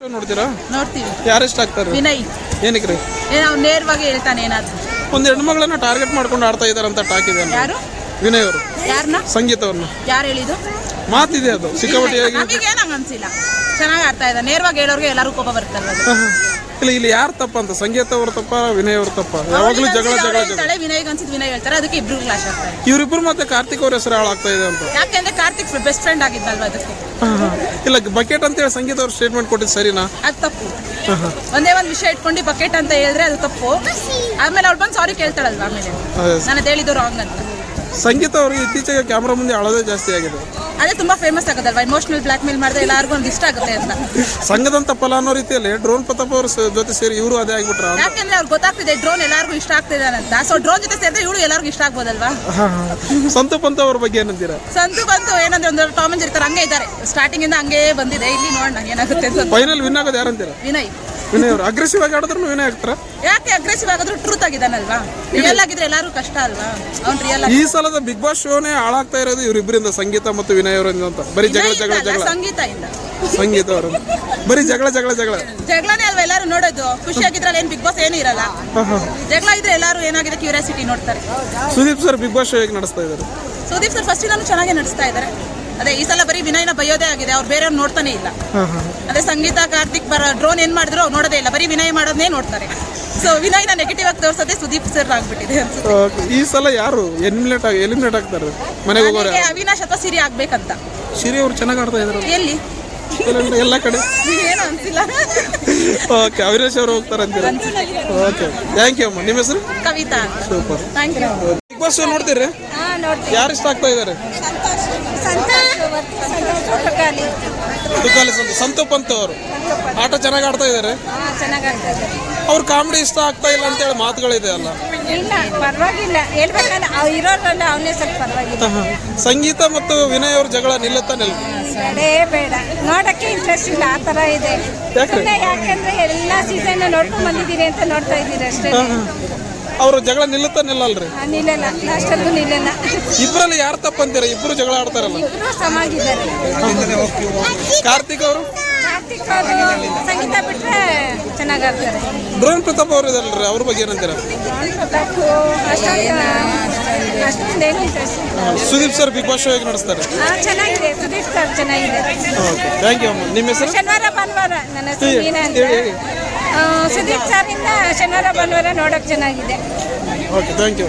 ನೋಡ್ತೀರಾ? ನೋಡ್ತೀವಿ. ಯಾರು ಇಷ್ಟ ಆಗ್ತಾರೆ? ವಿನಯ್. ಏನಕ್ಕೆ ರೀ? ಏನ್ ಅವ್ನು ನೇರವಾಗಿ ಹೇಳ್ತಾನೆ ಏನಾದ್ರು. ಒಂದು ಹೆಣ್ಮಗಳನ್ನ ಟಾರ್ಗೆಟ್ ಮಾಡ್ಕೊಂಡು ಆಡ್ತಾ ಇದಾರೆ ಅಂತ ಟಾಕ್ ಇದೆ ಯಾರು? ವಿನಯ್ ಅವರು. ಯಾರನ್ನ ಸಂಗೀತ ಅವ್ರನ್ನ. ಯಾರು ಹೇಳಿದ್ದು? ಮಾತಿದೆ ಅದು ಸಿಕ್ಕಾಪಟ್ಟೆಯಾಗಿ. ನಮಗೆ ಅನ್ಸಿಲ್ಲ. ಚೆನ್ನಾಗಿ ಆಡ್ತಾ ಇದ್ದ ನೇರವಾಗಿ ಹೇಳೋರ್ಗೆ ಎಲ್ಲರೂ ಕೋಪ ಬರ್ತಲ್ಲ. ಇಲ್ಲ ಇಲ್ಲಿ ಯಾರು ತಪ್ಪ ಅಂತ? ಸಂಗೀತ ಅವ್ರ ತಪ್ಪ ವಿನಯ್ ಅವ್ರ ತಪ್ಪ? ಯಾವಾಗಲೂ ಜಗಳ ಜಗಳ ಜಗಳ. ಹೇಳ್ತಾಳೆ ವಿನಯ್ ಅನ್ಸಿದ್ ವಿನಯ್ ಹೇಳ್ತಾರೆ. ಅದಕ್ಕೆ ಇಬ್ರು ಕ್ಲಾಶ್ ಆಗ್ತಾರೆ ಇವರಿಬ್ಬರು ಮತ್ತೆ ಕಾರ್ತಿಕ್ ಅವ್ರ ಹೆಸರು ಹಾಳಾಗ್ತಾ ಇದೆ ಅಂತ. ಯಾಕೆಂದ್ರೆ ಕಾರ್ತಿಕ್ ಬೆಸ್ಟ್ ಫ್ರೆಂಡ್ ಆಗಿದ್ದಲ್ವ ಅದಕ್ಕೆ? ಇಲ್ಲ ಬಕೆಟ್ ಅಂತ ಹೇಳಿ ಸಂಗೀತ ಅವ್ರ ಸ್ಟೇಟ್ಮೆಂಟ್ ಕೊಟ್ಟಿದ್ದು ಸರಿನಾ? ಅದು ತಪ್ಪು. ಒಂದೇ ಒಂದು ವಿಷಯ ಇಟ್ಕೊಂಡು ಬಕೆಟ್ ಅಂತ ಹೇಳಿದ್ರೆ ಅದು ತಪ್ಪು. ಆಮೇಲೆ ಅವ್ಳು ಬಂದು ಸಾರಿ ಕೇಳ್ತಾಳಲ್ವ ಆಮೇಲೆ? ನಾನು ಹೇಳಿದ್ದು ರಾಂಗ್ ಅಂತ. ಸಂಗೀತ ಅವ್ರಿಗೆ ಇತ್ತೀಚೆಗೆ ಕ್ಯಾಮ್ರಾ ಮುಂದೆ ಅಳೋದೇ ಜಾಸ್ತಿ ಆಗಿದೆ. ಅದೇ ತುಂಬಾ ಫೇಮಸ್ ಆಗೋದಲ್ವಾ? ಇಮೋಷನಲ್ ಬ್ಲಾಕ್ ಮೇಲ್ ಮಾಡಿದ್ರೆ ಎಲ್ಲರಿಗೂ ಒಂದು ಇಷ್ಟ ಆಗುತ್ತೆ ಅಂತ. ಸಂಘದಂತ ಫಲ ಅನ್ನೋ ರೀತಿಯಲ್ಲಿ ಡ್ರೋನ್ ಪ್ರತಾಪ್ ಅವ್ರ ಸ- ಜೊತೆ ಸೇರಿ ಇವರು ಅದೇ ಆಗ್ಬಿಟ್ರ ಯಾಕೆಂದ್ರೆ ಅವ್ರಿಗೆ ಗೊತ್ತಾಗ್ತಿದೆ ಡ್ರೋನ್ ಎಲ್ಲರಿಗೂ ಇಷ್ಟ ಆಗ್ತಿದೆ ಅಂತ. ಸೊ ಡ್ರೋನ್ ಜೊತೆ ಸೇರಿದ್ರೆ ಇವಳು ಎಲ್ಲರಿಗೂ ಇಷ್ಟ ಆಗ್ಬೋದಲ್ವಾ? ಸಂತು ಪಂತ ಅವ್ರ ಬಗ್ಗೆ ಏನಂತೀರಾ? ಸಂತು ಬಂತು ಏನಂದ್ರೆ ಒಂದು ಟಾಮ್ ಅಂಡ್ ಇರ್ತಾರೆ ಹಂಗೆ ಇದ್ದಾರೆ. ಸ್ಟಾರ್ಟಿಂಗ್ ಇಂದ ಹಂಗೆ ಬಂದಿದೆ. ಇಲ್ಲಿ ನೋಡೋಣ ಏನಾಗುತ್ತೆ ಅಂತ. ಫೈನಲ್ ವಿನ್ ಆಗೋದು ಯಾರಂತೀರಾ? ವಿನಯ್. ವಿನಯ್ ಅವರು ಅಗ್ರೆಸಿವ್ ಆಗಿ ಆಡಿದ್ರು ವಿನಯ್ ಆಗ್ತಾರ? ಯಾಕೆ ಅಗ್ರೆಸಿವ್ ಆಗಾದ್ರೂ ಟ್ರೂತ್ ಆಗಿದ್ದಾನಲ್ವಾ? ರಿಯಲ್ ಆಗಿದ್ರೆ ಎಲ್ಲಾರು ಕಷ್ಟ ಅಲ್ವಾ? ಅವ್ನು ರಿಯಲ್ ಈ ಸಲದ ಬಿಗ್ ಬಾಸ್ ಶೋನೇ ಹಾಳಾಗ್ತಾ ಇರೋದು ಇವರಿಬ್ಬರಿಂದ ಸಂಗೀತ ಮತ್ತು ವಿನಯ್ ಅವರಿಂದ ಅಂತ. ಬರೀ ಜಗಳ ಜಗಳ ಜಗಳ. ಸಂಗೀತ ಇಂದ ಸಂಗೀತ ಅವರು. ಬರೀ ಜಗಳ ಜಗಳ ಜಗಳ. ಜಗಳನೇ ಅಲ್ವಾ ಎಲ್ಲರೂ ನೋಡೋದು? ಖುಷಿಯಾಗಿದ್ರಲ್ಲ ಏನ್ ಬಿಗ್ ಬಾಸ್ ಏನು ಇರಲ್ಲ. ಜಗಳ ಇದ್ರೆ ಎಲ್ಲರೂ ಏನಾಗಿದೆ ಕ್ಯೂರಿಯಾಸಿಟಿ ನೋಡ್ತಾರೆ. Sudeep sir Bigg Boss show ಹೇಗೆ ನಡೆಸ್ತಾ ಇದ್ದಾರೆ? ಸುದೀಪ್ ಸರ್ ಫಸ್ಟ್ ನಾನು ಚೆನ್ನಾಗಿ ನಡೆಸ್ತಾ ಇದ್ದಾರೆ. ಅದೇ ಈ ಸಲ ಬರೀ ವಿನಯ್ನ ಬಯ್ಯೋದೇ ಆಗಿದೆ ಅವ್ರು ಬೇರೆಯವ್ರು ನೋಡ್ತಾನೆ ಇಲ್ಲ. ಅದೇ ಸಂಗೀತ ಕಾರ್ತಿಕ್ ಬರ ಡ್ರೋನ್ ಏನ್ ಮಾಡಿದ್ರು ಅವ್ರು ನೋಡೋದೇ ಇಲ್ಲ ಬರೀ ವಿನಯ್ ಮಾಡೋದನ್ನೇ ನೋಡ್ತಾರೆ. ಸೊ ವಿನಯ್ನ ನೆಗೆಟಿವ್ ಆಗಿ ತೋರ್ಸೋದೇ ಸುದೀಪ್ ಸರ್ ಆಗ್ಬಿಟ್ಟಿದೆ ಅನ್ಸುತ್ತೆ. ಈ ಸಲ ಯಾರು ಎಲಿಮಿನೇಟ್ ಆಗಿ ಎಲಿಮಿನೇಟ್ ಆಗ್ತಾರೆ? ಮನೆಗೆ ಹೋಗೋರು? ನನಗೆ ಅವಿನಾಶ್ ಅಥವಾ ಸಿರಿ ಆಗ್ಬೇಕಂತ. ಸಿರಿ ಅವ್ರು ಚೆನ್ನಾಗಿ ಆಡ್ತಾ ಇದ್ರು ಎಲ್ಲಿ? ಎಲ್ಲ ಕಡೆ. ಏನು ಅನ್ಸಿಲ್ಲ. ಓಕೆ ಅವಿನಾಶ್ ಅವರು ಹೋಗ್ತಾರೆ ಅಂತೀರಾ? ಓಕೆ ಥ್ಯಾಂಕ್ ಯು ಅಮ್ಮ. ನಿಮ್ಮ ಹೆಸರು? Kavitha super thank you Bigg Boss ನೋಡ್ತೀರಿ? ಯಾರು ಇಷ್ಟ ಆಗ್ತಾ ಇದ್ದಾರೆ ಸಂತು ಸಂತು ಪಂತ್ ಅವರು. ಆಟ ಚೆನ್ನಾಗಿ ಆಡ್ತಾ ಇದ್ದಾರೆ. ಅವ್ರ ಕಾಮಿಡಿ ಇಷ್ಟ ಆಗ್ತಾ ಇಲ್ಲ ಅಂತೇಳಿ ಮಾತುಗಳಿದೆ ಅಲ್ಲ? ಇಲ್ಲ ಪರವಾಗಿಲ್ಲ. ಹೇಳ್ಬೇಕಂದ್ರೆ ಅವನೇ ಸ್ವಲ್ಪ ಪರವಾಗಿಲ್ಲ. ಸಂಗೀತ ಮತ್ತು ವಿನಯ್ ಅವ್ರ ಜಗಳ ನಿಲ್ಲುತ್ತಾ ನಿಲ್ಲ ಬೇಡೇ ಬೇಡ. ನೋಡಕ್ಕೆ ಇಂಟ್ರೆಸ್ಟ್ ಇಲ್ಲ ಆ ತರ ಇದೆ. ಯಾಕೆಂದ್ರೆ ಎಲ್ಲ ಸೀಸನ್ ನೋಡ್ಕೊಂಡ್ ಬಂದಿದ್ದೀರಿ ಅಂತ ನೋಡ್ತಾ ಇದ್ದೀರಿ ಅಷ್ಟೇ. ಅವ್ರ ಜಗಳ ನಿಲ್ಲುತ್ತಾ ನಿಲ್ಲಲ್ರಿ? ನಿಲ್ಲಲ್ಲ. ಲಾಸ್ಟಲ್ಲೂ ನಿಲ್ಲಲ್ಲ. ಇಬ್ಬರಲ್ಲಿ ಯಾರು ತಪ್ಪಂತೀರ? ಇಬ್ರು ಜಗಳ ಆಡ್ತಾರಲ್ಲ. ಸಮಾಗಿದ್ದಾರೆ ಕಾರ್ತಿಕ್ ಅವರು? ಕಾರ್ತಿಕ್ ಅವರು ಸಂಗೀತ ಬಿಟ್ರೆ ಚೆನ್ನಾಗಿ ಆಡ್ತಾರೆ. ಡ್ರೋನ್ ಪ್ರತಾಪ್ ಅವರು ಇದಲ್ರಿ ಅವ್ರ ಬಗ್ಗೆ ಏನಂತೀರ? ಪ್ರತಾಪ್ ಅಷ್ಟೊಂದು ಅಷ್ಟೊಂದೇನು ಇಂಟ್ರೆಸ್ಟ್ ಇಲ್ಲ. Sudeep sir Bigg Boss show ಹೇಗೆ ನಡೆಸ್ತಾರೆ ಚೆನ್ನಾಗಿದೆ. ಸುದೀಪ್ ಸರ್ ಚೆನ್ನಾಗಿದೆ. ಥ್ಯಾಂಕ್ ಯು ಅಮ್ಮ. ನಿಮ್ಮ ಹೆಸರು? ಶನಿವಾರ ಭಾನುವಾರ. ನನ್ನ ಹೆಸರು ಮೀನಾ ಅಂತ. ಸುದೀಪ್ ಸರ್ ಇಂದ ಶನಿವಾರ ಭಾನುವಾರ ನೋಡಕ್ ಚೆನ್ನಾಗಿದೆ. Okay thank you